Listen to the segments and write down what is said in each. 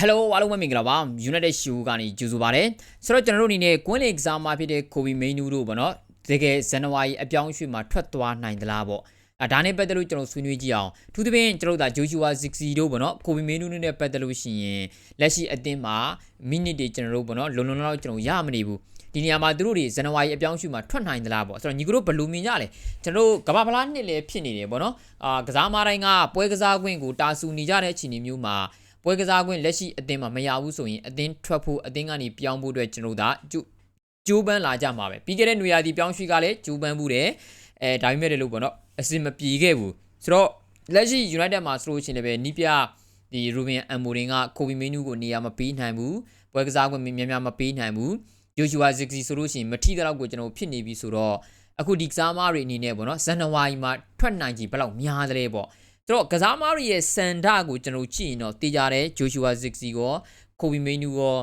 Hello အားလုံးပဲမင်္ဂလာပါ United Show ကနေကြိုဆိုပါရစေဆိုတော့ကျွန်တော်တို့အနေနဲ့ Queen League ကစားမှာဖြစ်တဲ့ Kobe Mainu တို့ပေါ့နော်တကယ်ဇန်နဝါရီအပြောင်းအရွှေ့မှာထွက်သွားနိုင်သလားပေါ့အဲဒါနဲ့ပတ်သက်လို့ကျွန်တော်ဆွေးနွေးကြည့်အောင်သူသဖြင့်ကျွန်တော်တို့ဒါ Joshua Zixi တို့ပေါ့နော် Kobe Mainu နဲ့ပတ်သက်လို့ရှိရင်လက်ရှိအသင်းမှာမိနစ်တွေကျွန်တော်တို့ပေါ့နော်လုံလုံလောက်ကျွန်တော်ရမနေဘူးဒီနေရာမှာသူတို့တွေဇန်နဝါရီအပြောင်းအရွှေ့မှာထွက်နိုင်သလားပေါ့ဆိုတော့ညီကတို့ဘယ်လိုမြင်ကြလဲကျွန်တော်တို့ကမ္ဘာဖလားနှစ်လည်းဖြစ်နေတယ်ပေါ့နော်အာကစားမတိုင်းကပွဲကစားခွင့်ကိုတာဆူနေကြတဲ့အခြေအနေမျိုးမှာ ပွဲကစားခွင့်လက်ရှိအသင်းမှာမရဘူးဆိုရင်အသင်းထွက်ဖို့အသင်းကနေပြောင်းဖို့အတွက်ကျွန်တော်တို့ဒါကျိုးကျိုးပန်းလာကြမှာပဲပြီးခဲ့တဲ့နွေရာသီပြောင်းရွှေ့ကလည်းကျိုးပန်းမှုတယ်အဲဒါပေမဲ့လည်းလို့ပေါ့နော်အစင်မပြေခဲ့ဘူးဆိုတော့လက်ရှိ United မှာဆိုလို့ရှိရင်လည်းပဲနီးပြဒီ Ruben Amorim က Kobe Minu ကိုနေရာမပေးနိုင်ဘူးပွဲကစားခွင့်များများမပေးနိုင်ဘူး Joshua Zirkzee ဆိုလို့ရှိရင်မထီတဲ့လောက်ကိုကျွန်တော်ဖြစ်နေပြီဆိုတော့အခုဒီကစားမားတွေအနေနဲ့ပေါ့နော်ဇန်နဝါရီမှာထွက်နိုင်ကြဘယ်လောက်များသလဲပေါ့ ဆိုတော့ကစားမားတွေရဲ့စန္ဒကိုကျွန်တော်ကြည့်ရင်တော့တေးကြတယ် Joshua Zirkzee ကို Kobe Minu ကို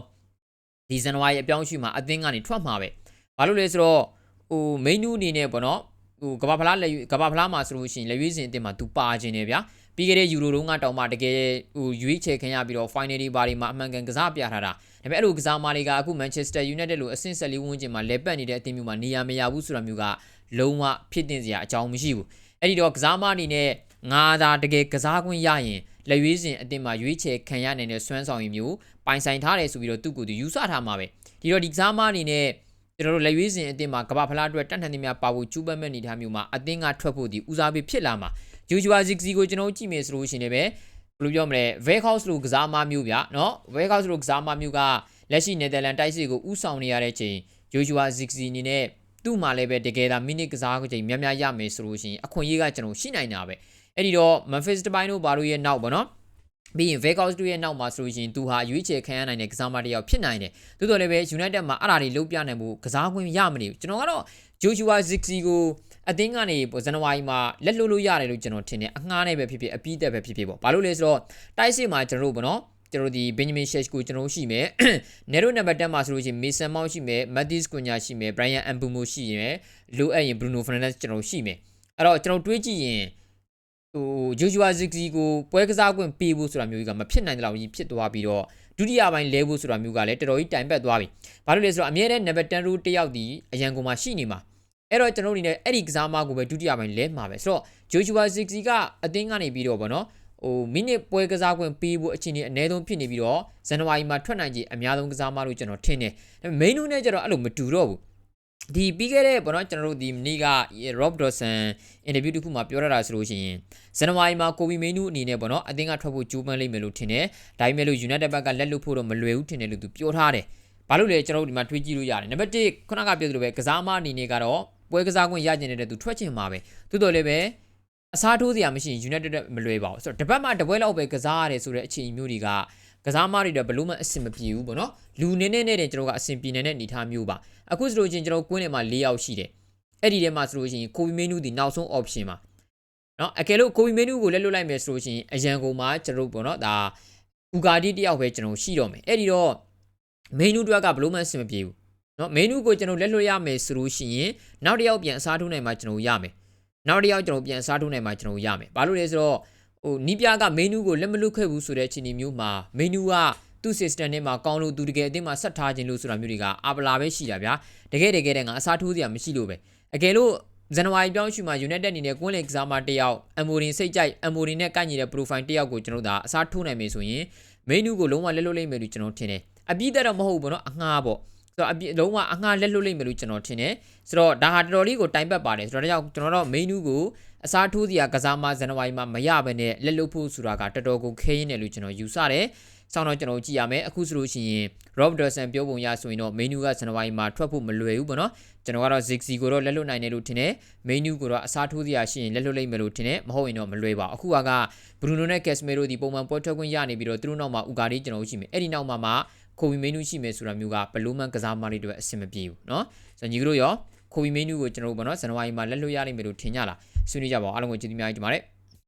ဒီဇန်နဝါရီအပြောင်းအရွှေ့မှာအသင်းကနေထွက်မှာပဲဘာလို့လဲဆိုတော့ဟို Minu အနေနဲ့ပေါ့နော်ဟိုကဘာဖလားလက်ကဘာဖလားမှာဆိုလို့ရှိရင်လက်ရွေးစင်အသင်းမှာသူပါခြင်းတယ်ဗျာပြီးခဲ့တဲ့ယူရိုတုန်းကတောင်မှတကယ်ဟိုရွေးချယ်ခံရပြီးတော့ final တွေဘာတွေမှာအမှန်ကန်ကစားပြထားတာဒါပေမဲ့အဲ့လိုကစားမားတွေကအခု Manchester United လိုအဆင့်ဆက်လေးဝန်းကျင်မှာလဲပတ်နေတဲ့အသင်းမျိုးမှာနေရာမရဘူးဆိုတာမျိုးကလုံးဝဖြစ်တင်စရာအကြောင်းမရှိဘူးအဲ့ဒီတော့ကစားမားအနေနဲ့ ငါသာတကယ်ကစားခွင့်ရရင်လက်ရွေးစင်အသင်းမှာရွေးချယ်ခံရနိုင်တဲ့စွမ်းဆောင်ရည်မျိုးပိုင်ဆိုင်ထားတယ်ဆိုပြီးတော့သူ့ကိုယ်သူယူဆထားမှာပဲဒီတော့ဒီကစားမားအနေနဲ့ကျွန်တော်တို့လက်ရွေးစင်အသင်းမှာကမ္ဘာဖလားအတွက်တန်ထန်နေများပါဖို့ကျူးပန်းမဲ့နေထားမျိုးမှာအသင်းကထွက်ဖို့ဒီဦးစားပေးဖြစ်လာမှာ Joshua Zirkzee ကိုကျွန်တော်ကြည့်မယ်ဆိုလို့ရှိရင်လည်းပဲဘယ်လိုပြောမလဲ Vegas လို့ကစားမမျိုးဗျเนาะ Vegas လို့ကစားမမျိုးကလက်ရှိ Netherlands တိုက်စစ်ကိုဥဆောင်နေရတဲ့ချိန် Joshua Zirkzee အနေနဲ့ သူ့မှာလည်းပဲတကယ်ဒါမိနစ်ကစားချိန်များများရမယ်ဆိုလို့ရှိရင်အခွင့်အရေးကကျွန်တော်ရှိနိုင်တာပဲအဲ့ဒီတော့ Memphis Depay တို့ဘာလို့ရဲ့နောက်ပေါ့နော်ပြီးရင် Vegas တို့ရဲ့နောက်မှာဆိုလို့ရှိရင်သူဟာရွေးချယ်ခံရနိုင်တဲ့ကစားမတစ်ယောက်ဖြစ်နိုင်တယ်။သို့တော်လည်းပဲ United မှာအဲ့ဒါတွေလုံးပြနိုင်မှုကစားခွင့်ရမနေဘူး။ကျွန်တော်ကတော့ Joshua Zirkzee ကိုအသင်းကနေဇန်နဝါရီမှာလက်လွတ်လို့ရတယ်လို့ကျွန်တော်ထင်တယ်။အငှားနဲ့ပဲဖြစ်ဖြစ်အပြီးသက်ပဲဖြစ်ဖြစ်ပေါ့။ဘာလို့လဲဆိုတော့တိုက်စစ်မှာကျွန်တော်တို့ပေါ့နော်။ ကျွန်တော်ဒီ Benjamin Sheshko ကျွန်တော်ရှိမယ်။ Nero number 10မှာဆိုလို့ရှိရင် Mason Mount ရှိမယ်။ Matheus Cunha ရှိမယ်။ Brian Mbeumo ရှိမယ်။လိုအပ်ရင် Bruno Fernandes ကျွန်တော်ရှိမယ်။အဲ့တော့ကျွန်တော်တွေးကြည့်ရင်ဟို Joshua Zirkzee ကိုပွဲကစားခွင့်ပေးဖို့ဆိုတာမျိုးကြီးကမဖြစ်နိုင်တဲ့လောက်ကြီးဖြစ်သွားပြီးတော့ဒုတိယပိုင်းလဲဖို့ဆိုတာမျိုးကလည်းတော်တော်ကြီးတိုင်ပတ်သွားပြီ။ဘာလို့လဲဆိုတော့အမြဲတမ်း number 10 row တယောက်ဒီအရန်ကုန်မှာရှိနေမှာ။အဲ့တော့ကျွန်တော်တို့အနေနဲ့အဲ့ဒီကစားမကိုပဲဒုတိယပိုင်းလဲမှာပဲ။ဆိုတော့ Joshua Zirkzee ကအသင်းကနေပြီးတော့ဗောနော် ဟိုမိနစ်ပွဲကစားခွင့်ပေးဖို့အချိန်ကြီးအနည်းဆုံးဖြစ်နေပြီးတော့ဇန်နဝါရီမှာထွက်နိုင်ခြေအများဆုံးကစားမလို့ကျွန်တော်ထင်တယ်။ဒါပေမဲ့ main နဲ့ကျတော့အဲ့လိုမတူတော့ဘူး။ဒီပြီးခဲ့တဲ့ဘောနော်ကျွန်တော်တို့ဒီနေ့က Rob Dawson interview တစ်ခုမှာပြောရတာဆိုလို့ရှိရင်ဇန်နဝါရီမှာကိုဗီမင်းနူးအနေနဲ့ဘောနော်အသင်းကထွက်ဖို့ကြိုးပမ်းလိမ့်မယ်လို့ထင်တယ်။ဒါပေမဲ့လို့ United ဘက်ကလက်လွတ်ဖို့တော့မလွယ်ဘူးထင်တယ်လို့သူပြောထားတယ်။ဘာလို့လဲကျွန်တော်တို့ဒီမှာတွေးကြည့်လို့ရတယ်။နံပါတ်1ခုနကပြောသလိုပဲကစားမအနေနဲ့ကတော့ပွဲကစားခွင့်ရကျင်နေတဲ့သူထွက်ချင်မှာပဲ။သို့တော်လည်းပဲ အစားထိုးစရာမရှိရင် United မလွယ်ပါဘူး။ဆိုတော့တပတ်မှတပွဲလောက်ပဲကစားရတယ်ဆိုတဲ့အခြေအနေမျိုးတွေကကစားမတွေတော့ဘလို့မှအဆင်မပြေဘူးပေါ့နော်လူနေနေနဲ့ကျွန်တော်ကအဆင်ပြေနေတဲ့အနေထားမျိုးပါအခုဆိုလို့ချင်းကျွန်တော်ကွင်းထဲမှာ၄ယောက်ရှိတယ်အဲ့ဒီထဲမှာဆိုလို့ရှိရင်ကိုဗီမင်းနူးဒီနောက်ဆုံး option ပါနော်အကယ်လို့ကိုဗီမင်းနူးကိုလက်လွတ်လိုက်မယ်ဆိုလို့ရှိရင်အရန်ကုန်မှာကျွန်တော်ပေါ့နော်ဒါဘူဂါဒီတယောက်ပဲကျွန်တော်ရှိတော့မယ်အဲ့ဒီတော့မင်းနူးတွက်ကဘလို့မှအဆင်မပြေဘူးနော်မင်းနူးကိုကျွန်တော်လက်လွတ်ရမယ်ဆိုလို့ရှိရင်နောက်တစ်ယောက်ပြန်အစားထိုးနိုင်မှကျွန်တော်ရမယ် နောက်တစ်ယောက်ကျွန်တော်ပြန်စားထုတ်နိုင်မှကျွန်တော်ရမယ်ဘာလို့လဲဆိုတော့ဟိုနီးပြက menu ကိုလက်မလွတ်ခဲ့ဘူးဆိုတဲ့အချိန်မျိုးမှာ menu ကသူ့ system ထဲမှာကောင်းလို့သူတကယ်အသင်းမှာဆက်ထားခြင်းလို့ဆိုတာမျိုးတွေကအပလာပဲရှိတာဗျာတကယ်တကယ်တည်းကအစားထိုးစရာမရှိလို့ပဲအကယ်လို့ဇန်နဝါရီပြောင်းရွှေ့မှာ United အနေနဲ့ကွင်းလင်ကစားမတယောက် Amorin စိတ်ကြိုက် Amorin နဲ့ကန့်ညီတဲ့ profile တယောက်ကိုကျွန်တော်တို့ကအစားထိုးနိုင်မယ်ဆိုရင် menu ကိုလုံးဝလက်လွတ်လိုက်မယ်လို့ကျွန်တော်ထင်တယ်အပြည့်တက်တော့မဟုတ်ဘူးပေါ့နော်အငှားပေါ့ ဆိုတော့အပြည့်လုံးဝအငှားလက်လွတ်လိမ့်မယ်လို့ကျွန်တော်ထင်တယ်ဆိုတော့ဒါဟာတော်တော်လေးကိုတိုင်ပတ်ပါတယ်ဆိုတော့ဒါကြောင့်ကျွန်တော်တို့မင်းနူးကိုအစားထိုးစရာကစားမဇန်နဝါရီမှာမရဘဲနဲ့လက်လွတ်ဖို့ဆိုတာကတော်တော်ကိုခဲရင်းတယ်လို့ကျွန်တော်ယူဆတယ်။ဆောင်းတော့ကျွန်တော်ကြည့်ရမယ်အခုဆိုလို့ရှိရင် Rob Dawson ပြောပုံရဆိုရင်တော့ menu ကဇန်နဝါရီမှာထွက်ဖို့မလွယ်ဘူးပေါ့နော်။ကျွန်တော်ကတော့ Ziggy ကိုတော့လက်လွတ်နိုင်တယ်လို့ထင်တယ်။ menu ကိုတော့အစားထိုးစရာရှိရင်လက်လွတ်လိမ့်မယ်လို့ထင်တယ်။မဟုတ်ရင်တော့မလွယ်ပါဘူး။အခုက Bruno နဲ့ Casemiro ဒီပုံမှန်ပွဲထွက်ခွင့်ရနေပြီးတော့သူတို့နောက်မှာ Ugarte ကျွန်တော်ရှိမယ်။အဲ့ဒီနောက်မှာမှ ကိုဗီမင်းနူးရှိမယ်ဆိုတာမျိုးကဘလို့မှကစားမလေးတွေအဆင်မပြေဘူးเนาะဆိုတော့ညီတို့ရောကိုဗီမင်းနူးကိုကျွန်တော်တို့ပေါ့နော်ဇန်နဝါရီမှာလက်လွတ်ရနိုင်မယ်လို့ထင်ကြလားဆွေးနွေးကြပါဦးအားလုံးကိုကျေးဇူးများကြီးတင်ပါတယ်